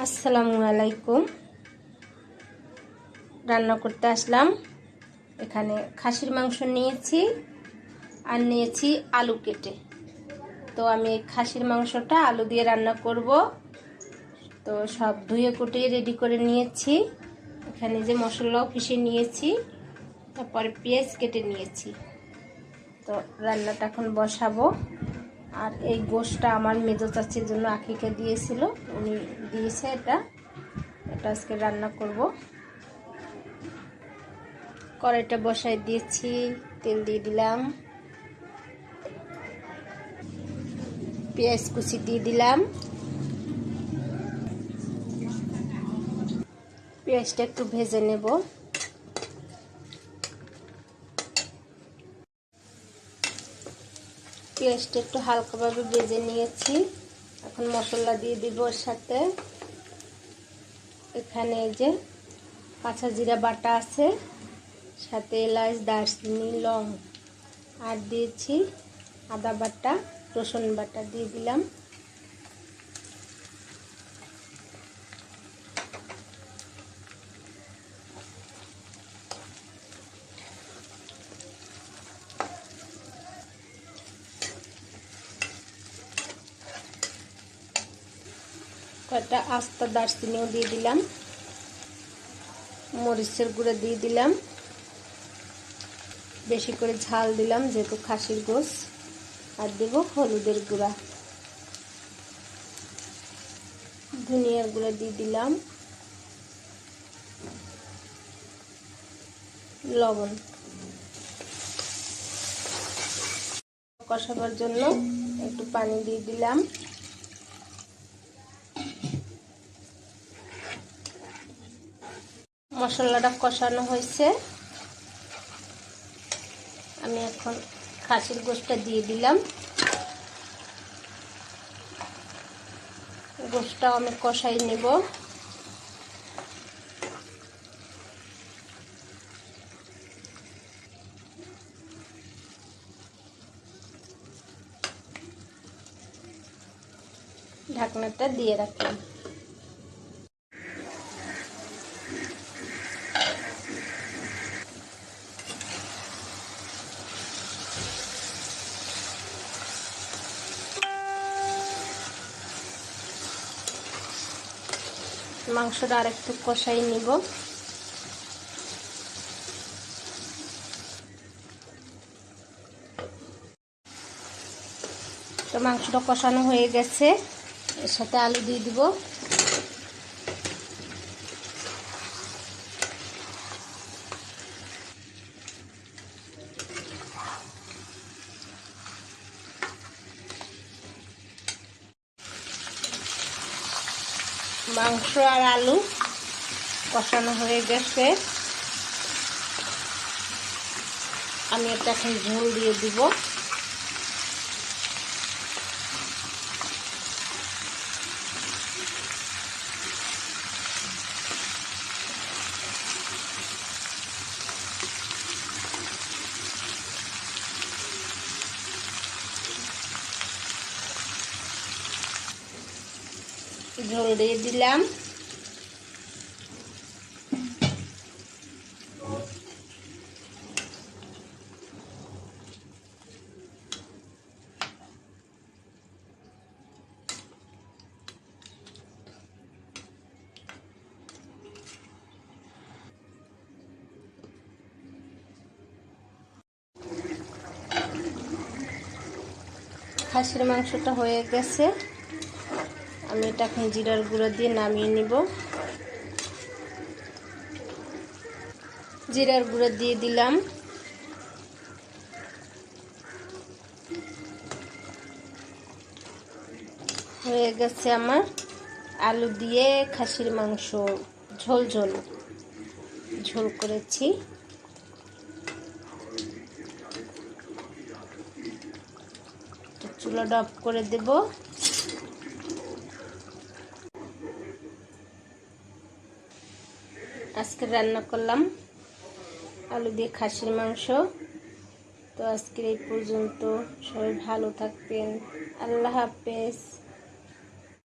আসসালামু আলাইকুম। রান্না করতে আসলাম। এখানে খাসির মাংস নিয়েছি আর নিয়েছি আলু কেটে। তো আমি খাসির মাংসটা আলু দিয়ে রান্না করব। তো সব ধুয়ে কুটিয়ে রেডি করে নিয়েছি। এখানে যে মশলাও পিষে নিয়েছি, তারপরে পেঁয়াজ কেটে নিয়েছি। তো রান্নাটা এখন বসাবো। আর এই গোশটা আমার মেজো চাচির জন্য আখিকে দিয়েছিল। উনি দিয়েছে এটা। এটা আজকে রান্না করব। কড়াইটা বসাই দিয়েছি, তেল দিয়ে দিলাম। পেঁয়াজ কুচি দিয়ে দিলাম। পেঁয়াজটা একটু ভেজে নেব। পেঁয়াজটা একটু হালকাভাবে বেজে নিয়েছি। এখন মশলা দিয়ে দিব ওর সাথে। এখানে এই যে কাঁচা জিরা বাটা আছে, সাথে এলাচ, দারচিনি, লং। আর দিয়েছি আদা বাটা, রসুন বাটা দিয়ে দিলাম। কয়েকটা আস্তা দারচিনিও দিয়ে দিলাম। মরিচের গুঁড়ো দিয়ে দিলাম। বেশি করে ঝাল দিলাম, যেহেতু খাসির গোস আর দেব হলুদের গুঁড়া। ধনিয়ার গুঁড়া দিয়ে দিলাম। লবণ। কষাবার জন্য একটু পানি দিয়ে দিলাম। মশলাটা কষানো হয়েছে। আমি এখন খাসির গোষ্ঠটা দিয়ে দিলাম। গোষ্ঠটাও আমি কষাই নেব। ঢাকনাটা দিয়ে রাখলাম। মাংসটা আর একটু কষাই নিব। তো মাংসটা কষানো হয়ে গেছে। এর সাথে আলু দিয়ে দিব। মাংস আর আলু কষানো হয়ে গেছে। আমি এটা এখন ঝোল দিয়ে দিব। ঝোল দিয়ে দিলাম। খাসির মাংসটা হয়ে গেছে। আমি এটা এখন জিরার গুঁড়ো দিয়ে নামিয়ে নিব। জিরার গুঁড়ো দিয়ে দিলাম। হয়ে গেছে আমার আলু দিয়ে খাসির মাংস। ঝোল ঝোল ঝোল করেছি। চুলা অফ করে দেবো। আজকে রান্না করলাম আলু দিয়ে খাসির মাংস। তো আজকের এই পর্যন্ত সবাই ভালো থাকবেন। আল্লাহ হাফেজ।